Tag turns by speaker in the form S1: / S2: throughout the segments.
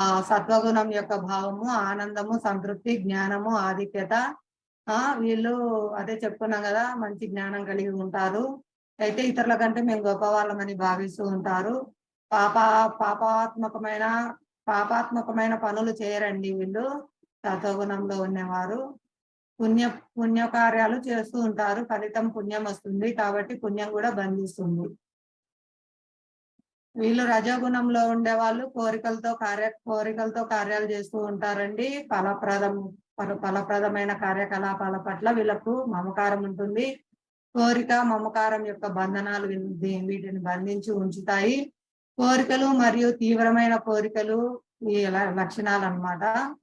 S1: ఆ సత్వగుణం యొక్క భావము ఆనందము సంతృప్తి జ్ఞానము ఆధిక్యత. ఆ వీళ్ళు అదే చెప్పుకున్నాం కదా మంచి జ్ఞానం కలిగి ఉంటారు. అయితే ఇతరుల కంటే మేము గొప్పవాళ్ళమని భావిస్తూ ఉంటారు. పాప పాపాత్మకమైన పాపాత్మకమైన పనులు చేయరండి వీళ్ళు. సత్వగుణంలో ఉన్నవారు. పుణ్య పుణ్య కార్యాలు చేస్తూ ఉంటారు. ఫలితం పుణ్యం వస్తుంది కాబట్టి పుణ్యం కూడా బంధిస్తుంది. వీళ్ళు రజోగుణంలో ఉండే వాళ్ళు కోరికలతో కార్య కోరికలతో కార్యాలు చేస్తూ ఉంటారండి. ఫలప్రదం ఫలప్రదమైన కార్యకలాపాల పట్ల వీళ్ళకు మమకారం ఉంటుంది. కోరిక మమకారం యొక్క బంధనాలు వీటిని బంధించి ఉంచుతాయి. కోరికలు మరియు తీవ్రమైన కోరికలు ఈ ల- లక్షణాలు అన్నమాట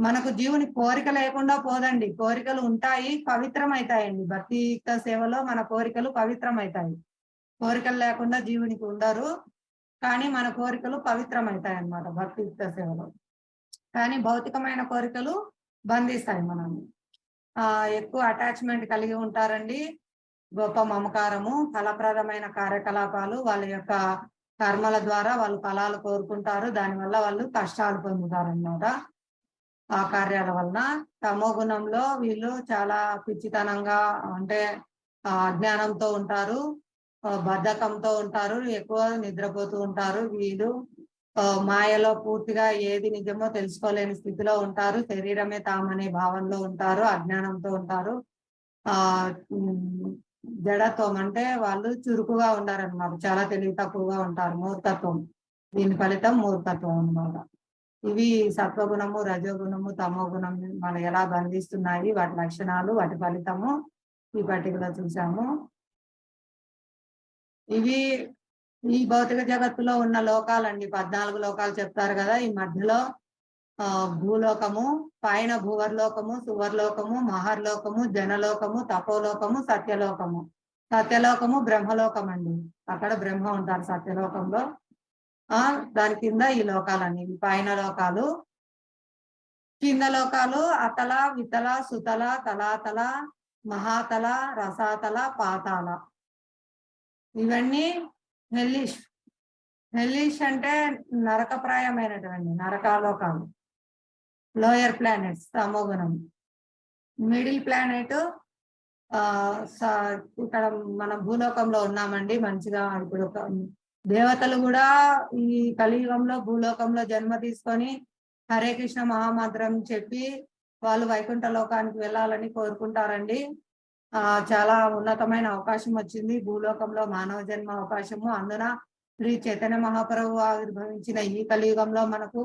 S1: మనకు జీవుని కోరిక లేకుండా పోదండి. కోరికలు ఉంటాయి పవిత్రం అవుతాయండి భక్తియుక్త సేవలో మన కోరికలు పవిత్రం అవుతాయి కోరికలు లేకుండా జీవునికి ఉండరు. కానీ మన కోరికలు పవిత్రమవుతాయి అన్నమాట భక్తియుక్త సేవలో. కానీ భౌతికమైన కోరికలు బంధిస్తాయి మనల్ని. ఆ ఎక్కువ అటాచ్మెంట్ కలిగి ఉంటారండి. గొప్ప మమకారము ఫలప్రదమైన కార్యకలాపాలు వాళ్ళ యొక్క కర్మల ద్వారా వాళ్ళు ఫలాలు కోరుకుంటారు. దానివల్ల వాళ్ళు కష్టాలు పొందుతారు అన్నమాట ఆ కార్యాల వలన తమో గుణంలో వీళ్ళు చాలా పిచ్చితనంగా అంటే అజ్ఞానంతో ఉంటారు. బద్ధకంతో ఉంటారు ఎక్కువ నిద్రపోతూ ఉంటారు. వీళ్ళు ఆ, మాయలో పూర్తిగా ఏది నిజమో తెలుసుకోలేని స్థితిలో ఉంటారు. శరీరమే తామనే భావంలో ఉంటారు అజ్ఞానంతో ఉంటారు. ఆ జడత్వం అంటే వాళ్ళు చురుకుగా ఉండారన్నమాట. చాలా తెలివి తక్కువగా ఉంటారు. మూర్ఖత్వం. దీని ఫలితం మూర్ఖత్వం అన్నమాట. ఇవి సత్వగుణము రజోగుణము తమోగుణం గుణం మన ఎలా బంధిస్తున్నాయి? వాటి లక్షణాలు వాటి ఫలితము ఈ పట్టికలో చూసాము. ఇవి ఈ భౌతిక జగత్తులో ఉన్న లోకాలండి. పద్నాలుగు లోకాలు చెప్తారు కదా. ఈ మధ్యలో ఆ భూలోకము పైన భూవర్లోకము సువర్లోకము మహర్లోకము జనలోకము తపోలోకము సత్యలోకము. సత్యలోకము బ్రహ్మలోకం అండి అక్కడ బ్రహ్మ ఉంటారు సత్యలోకంలో. ఆ దాని కింద ఈ లోకాలన్నీ. పైన లోకాలు కింద లోకాలు అతల వితల సుతల తలాతల మహాతల రసాతల పాతాల. ఇవన్నీ హెల్లిష్ హెల్లిష్ అంటే నరకప్రాయమైనటువంటి నరకాలోకాలు. లోయర్ ప్లానెట్స్ తమోగుణం. మిడిల్ ప్లానెట్ ఆ స- ఇక్కడ మన భూలోకంలో ఉన్నామండి మంచిగా ఇప్పుడు దేవతలు కూడా ఈ కలియుగంలో భూలోకంలో జన్మ తీసుకొని హరే కృష్ణ మహామంత్రం చెప్పి వాళ్ళు వైకుంఠ లోకానికి వెళ్ళాలని కోరుకుంటారండి. చాలా ఉన్నతమైన అవకాశం వచ్చింది. భూలోకంలో మానవ జన్మ అవకాశము. అందున శ్రీ చైతన్య మహాప్రభు ఆవిర్భవించిన ఈ కలియుగంలో మనకు